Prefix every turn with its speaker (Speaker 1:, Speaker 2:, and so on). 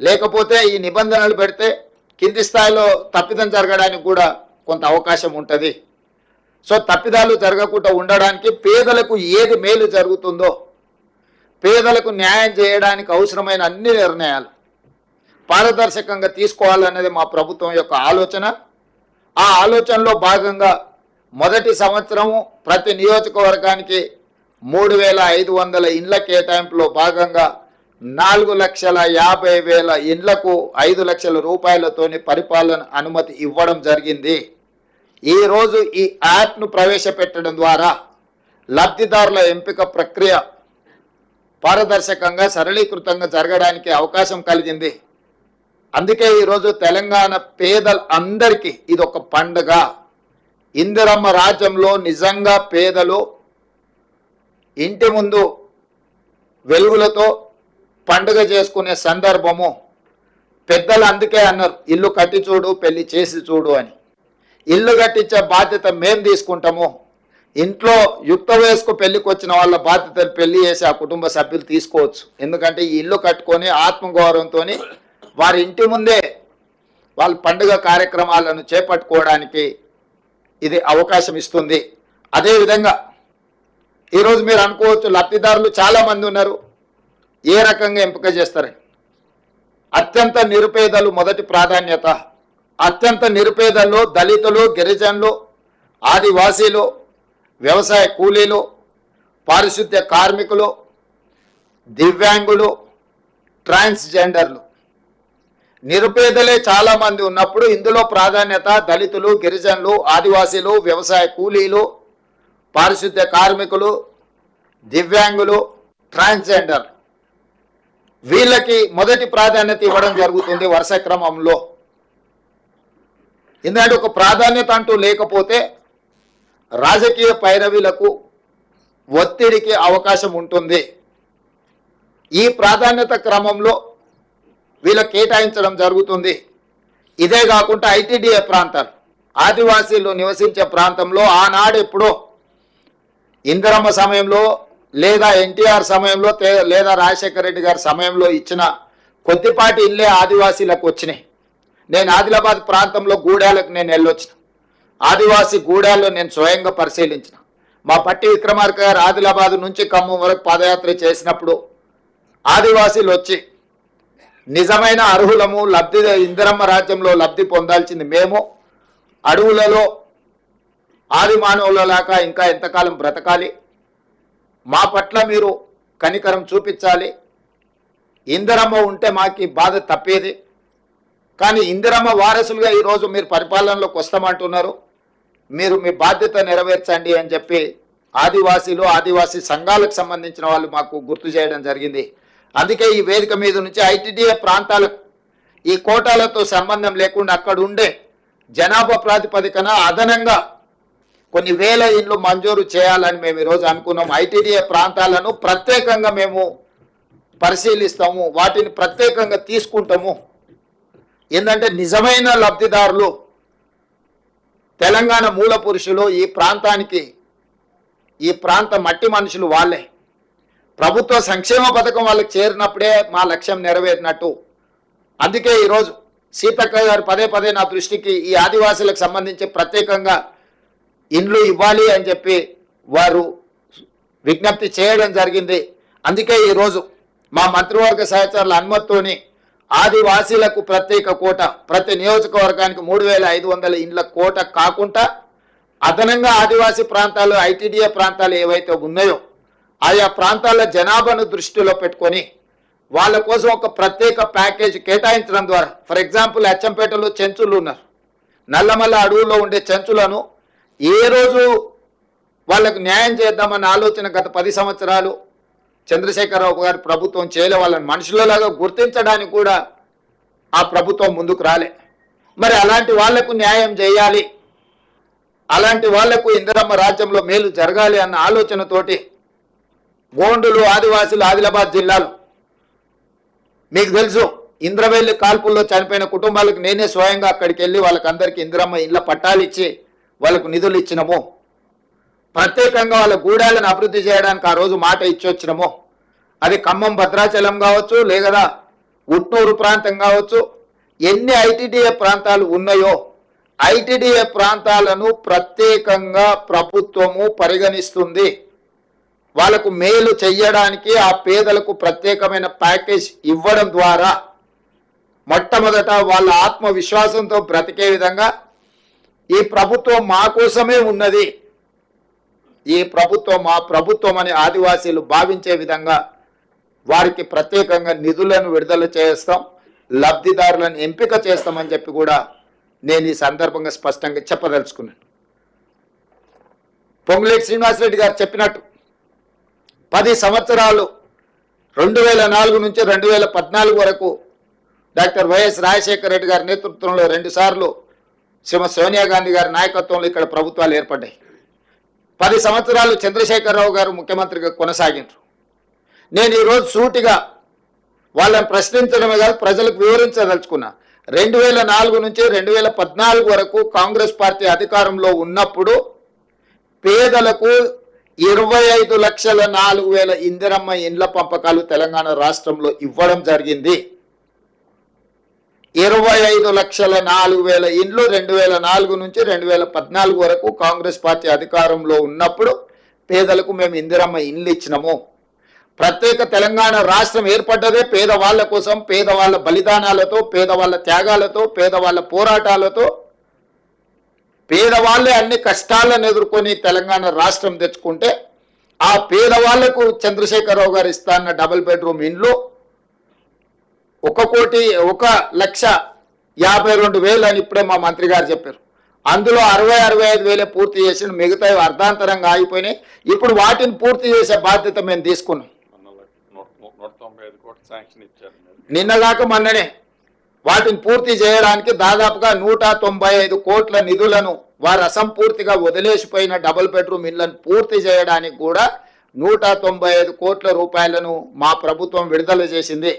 Speaker 1: లేకపోతే ఈ నిబంధనలు పెడితే కింది స్థాయిలో తప్పిదం జరగడానికి కూడా కొంత అవకాశం ఉంటుంది. సో తప్పిదాలు జరగకుండా ఉండడానికి పేదలకు ఏది మేలు జరుగుతుందో పేదలకు న్యాయం చేయడానికి అవసరమైన అన్ని నిర్ణయాలు పారదర్శకంగా తీసుకోవాలనేది మా ప్రభుత్వం యొక్క ఆలోచన. ఆ ఆలోచనలో భాగంగా మొదటి సంవత్సరము ప్రతి నియోజకవర్గానికి మూడు వేల ఐదు వందల ఇండ్ల కేటాయింపులో భాగంగా నాలుగు లక్షల యాభై వేల ఇండ్లకు ఐదు లక్షల రూపాయలతోని పరిపాలన అనుమతి ఇవ్వడం జరిగింది. ఈరోజు ఈ యాప్ను ప్రవేశపెట్టడం ద్వారా లబ్ధిదారుల ఎంపిక ప్రక్రియ పారదర్శకంగా సరళీకృతంగా జరగడానికి అవకాశం కలిగింది. అందుకే ఈరోజు తెలంగాణ పేదల అందరికీ ఇది ఒక పండుగ. ఇందిరమ్మ రాజ్యంలో నిజంగా పేదలు ఇంటి ముందు వెలుగులతో పండుగ చేసుకునే సందర్భము. పెద్దలు అందుకే అన్నారు ఇల్లు కట్టి చూడు పెళ్ళి చేసి చూడు అని. ఇల్లు కట్టించే బాధ్యత మేము తీసుకుంటాము. ఇంట్లో యుక్త వయస్కు పెళ్ళికి వచ్చిన వాళ్ళ బాధ్యతలు పెళ్ళి చేసి ఆ కుటుంబ సభ్యులు తీసుకోవచ్చు. ఎందుకంటే ఈ ఇల్లు కట్టుకొని ఆత్మగౌరవంతో వారి ఇంటి ముందే వాళ్ళ పండుగ కార్యక్రమాలను చేపట్టుకోవడానికి ఇది అవకాశం ఇస్తుంది. అదేవిధంగా ఈరోజు మీరు అనుకోవచ్చు లబ్ధిదారులు చాలామంది ఉన్నారు. ఏ రకంగా ఎంపిక చేస్తారు? అత్యంత నిరుపేదలు మొదటి ప్రాధాన్యత. అత్యంత నిరుపేదల్లో దళితులు గిరిజనులు ఆదివాసీలు వ్యవసాయ కూలీలు పారిశుద్ధ్య కార్మికులు దివ్యాంగులు ట్రాన్స్జెండర్లు. నిరుపేదలే చాలామంది ఉన్నప్పుడు ఇందులో ప్రాధాన్యత దళితులు గిరిజనులు ఆదివాసీలు వ్యవసాయ కూలీలు పారిశుద్ధ్య కార్మికులు దివ్యాంగులు ట్రాన్స్జెండర్. వీళ్ళకి మొదటి ప్రాధాన్యత ఇవ్వడం జరుగుతుంది వరుస క్రమంలో. ఎందుకంటే ఒక ప్రాధాన్యత అంటూ లేకపోతే రాజకీయ పైరవీలకు ఒత్తిడికి అవకాశం ఉంటుంది. ఈ ప్రాధాన్యత క్రమంలో వీళ్ళకి కేటాయించడం జరుగుతుంది. ఇదే కాకుండా ఐటీడీఏ ప్రాంతాలు ఆదివాసీలు నివసించే ప్రాంతంలో ఆనాడు ఎప్పుడో ఇందిరమ్మ సమయంలో లేదా ఎన్టీఆర్ సమయంలో లేదా రాజశేఖర రెడ్డి గారి సమయంలో ఇచ్చిన కొద్దిపాటి ఇల్లే ఆదివాసీలకు వచ్చినాయి. నేను ఆదిలాబాద్ ప్రాంతంలో గూడాలకు నేను వెళ్ళొచ్చిన. ఆదివాసీ గూడాల్లో నేను స్వయంగా పరిశీలించిన. మా పట్టి విక్రమార్క గారు ఆదిలాబాద్ నుంచి ఖమ్మం వరకు పాదయాత్ర చేసినప్పుడు ఆదివాసీలు వచ్చి నిజమైన అర్హులము లబ్ధి ఇందిరమ్మ రాజ్యంలో లబ్ధి పొందాల్సింది మేము. అడవులలో ఆది మానవులలాగా ఇంకా ఎంతకాలం బ్రతకాలి? మా పట్ల మీరు కనికరం చూపించాలి. ఇందిరమ్మ ఉంటే మాకు బాధ తప్పేది. కానీ ఇందిరమ్మ వారసులుగా ఈరోజు మీరు పరిపాలనలోకి వస్తామంటున్నారు. మీరు మీ బాధ్యత నెరవేర్చండి అని చెప్పి ఆదివాసీలు ఆదివాసీ సంఘాలకు సంబంధించిన వాళ్ళు మాకు గుర్తు చేయడం జరిగింది. అందుకే ఈ వేదిక మీద నుంచి ఐటీడీఏ ప్రాంతాలకు ఈ కోటాలతో సంబంధం లేకుండా అక్కడ ఉండే జనాభా ప్రాతిపదికన అదనంగా కొన్ని వేల ఇండ్లు మంజూరు చేయాలని మేము ఈరోజు అనుకున్నాం. ఐటీడీఏ ప్రాంతాలను ప్రత్యేకంగా మేము పరిశీలిస్తాము. వాటిని ప్రత్యేకంగా తీసుకుంటాము. ఏంటంటే నిజమైన లబ్ధిదారులు తెలంగాణ మూల పురుషులు ఈ ప్రాంతానికి ఈ ప్రాంత మట్టి మనుషులు వాళ్ళే. ప్రభుత్వ సంక్షేమ పథకం వాళ్ళకి చేరినప్పుడే మా లక్ష్యం నెరవేరినట్టు. అందుకే ఈరోజు సీతక్క గారు పదే పదే నా దృష్టికి ఈ ఆదివాసులకు సంబంధించి ప్రత్యేకంగా ఇండ్లు ఇవ్వాలి అని చెప్పి వారు విజ్ఞప్తి చేయడం జరిగింది. అందుకే ఈరోజు మా మంత్రివర్గ సహచరుల అనుమతితోని ఆదివాసీలకు ప్రత్యేక కోట ప్రతి నియోజకవర్గానికి మూడు వేల ఐదు వందల ఇండ్ల కోట కాకుండా అదనంగా ఆదివాసీ ప్రాంతాలు ఐటీడీఏ ప్రాంతాలు ఏవైతే ఉన్నాయో ఆయా ప్రాంతాల జనాభాను దృష్టిలో పెట్టుకొని వాళ్ళ కోసం ఒక ప్రత్యేక ప్యాకేజ్ కేటాయించడం ద్వారా ఫర్ ఎగ్జాంపుల్ అచ్చంపేటలో చెంచులు ఉన్నారు. నల్లమల్ల అడవుల్లో ఉండే చెంచులను ఏ రోజు వాళ్ళకు న్యాయం చేద్దామన్న ఆలోచన గత పది సంవత్సరాలు చంద్రశేఖరరావు గారి ప్రభుత్వం చేయలే వాళ్ళని మనుషులలాగా గుర్తించడానికి కూడా ఆ ప్రభుత్వం ముందుకు రాలే. మరి అలాంటి వాళ్ళకు న్యాయం చేయాలి అలాంటి వాళ్ళకు ఇందిరమ్మ రాజ్యంలో మేలు జరగాలి అన్న ఆలోచనతోటి గోండులు ఆదివాసులు ఆదిలాబాద్ జిల్లాలు మీకు తెలుసు ఇంద్రవెల్లి కాల్పుల్లో చనిపోయిన కుటుంబాలకు నేనే స్వయంగా అక్కడికి వెళ్ళి వాళ్ళకందరికీ ఇందిరమ్మ ఇళ్ళ పట్టాలు ఇచ్చి వాళ్ళకు నిధులు ఇచ్చినము. ప్రత్యేకంగా వాళ్ళ గూడాలను అభివృద్ధి చేయడానికి ఆ రోజు మాట ఇచ్చొచ్చినము అది ఖమ్మం భద్రాచలం కావచ్చు లేదా ఉట్నూరు ప్రాంతం కావచ్చు ఎన్ని ఐటీడీఏ ప్రాంతాలు ఉన్నాయో ఐటీడీఏ ప్రాంతాలను ప్రత్యేకంగా ప్రభుత్వము పరిగణిస్తుంది. వాళ్ళకు మేలు చెయ్యడానికి ఆ పేదలకు ప్రత్యేకమైన ప్యాకేజ్ ఇవ్వడం ద్వారా మొట్టమొదట వాళ్ళ ఆత్మవిశ్వాసంతో బ్రతికే విధంగా ఈ ప్రభుత్వం మా కోసమే ఉన్నది. ఈ ప్రభుత్వం మా ప్రభుత్వం అని ఆదివాసీలు భావించే విధంగా వారికి ప్రత్యేకంగా నిధులను విడుదల చేస్తాం లబ్ధిదారులను ఎంపిక చేస్తామని చెప్పి కూడా నేను ఈ సందర్భంగా స్పష్టంగా చెప్పదలుచుకున్నాను. పొంగులేటి శ్రీనివాసరెడ్డి గారు చెప్పినట్టు పది సంవత్సరాలు రెండు వేల నాలుగు నుంచి రెండు వేల పద్నాలుగు వరకు డాక్టర్ వైఎస్ రాజశేఖర రెడ్డి గారి నేతృత్వంలో రెండుసార్లు శ్రీమతి సోనియా గాంధీ గారి నాయకత్వంలో ఇక్కడ ప్రభుత్వాలు ఏర్పడ్డాయి. పది సంవత్సరాలు చంద్రశేఖరరావు గారు ముఖ్యమంత్రిగా కొనసాగినారు నేను ఈరోజు సూటిగా వాళ్ళని ప్రశ్నించడమే కాదు ప్రజలకు వివరించదలుచుకున్నా. రెండు వేల నాలుగు నుంచి రెండు వేల పద్నాలుగు వరకు కాంగ్రెస్ పార్టీ అధికారంలో ఉన్నప్పుడు పేదలకు ఇరవై ఐదు లక్షల నాలుగు వేల ఇందిరమ్మ ఇండ్ల పంపకాలు తెలంగాణ రాష్ట్రంలో ఇవ్వడం జరిగింది. ఇరవై ఐదు లక్షల నాలుగు వేల ఇండ్లు రెండు వేల నాలుగు నుంచి రెండు వేల పద్నాలుగు వరకు కాంగ్రెస్ పార్టీ అధికారంలో ఉన్నప్పుడు పేదలకు మేము ఇందిరమ్మ ఇండ్లు ఇచ్చినాము. ప్రత్యేక తెలంగాణ రాష్ట్రం ఏర్పడ్డదే పేదవాళ్ళ కోసం పేదవాళ్ళ బలిదానాలతో పేదవాళ్ళ త్యాగాలతో పేదవాళ్ళ పోరాటాలతో పేదవాళ్ళే అన్ని కష్టాలను ఎదుర్కొని తెలంగాణ రాష్ట్రం తెచ్చుకుంటే ఆ పేదవాళ్ళకు చంద్రశేఖరరావు గారు ఇస్తా అన్న డబుల్ బెడ్రూమ్ ఇండ్లు ఒక కోటి ఒక లక్ష యాభై రెండు వేలు అని ఇప్పుడే మా మంత్రి గారు చెప్పారు. అందులో అరవై అరవై ఐదు వేలే పూర్తి చేసిన మిగతా అర్ధాంతరంగా ఆగిపోయినాయి. ఇప్పుడు వాటిని పూర్తి చేసే బాధ్యత మేము తీసుకున్నాం. నిన్నగాక మొన్ననే వాటిని పూర్తి చేయడానికి దాదాపుగా నూట తొంభై ఐదు కోట్ల నిధులను వారు అసంపూర్తిగా వదిలేసిపోయిన డబుల్ బెడ్రూమ్ ఇళ్ళను పూర్తి చేయడానికి కూడా నూట తొంభై ఐదు కోట్ల రూపాయలను మా ప్రభుత్వం విడుదల చేసింది.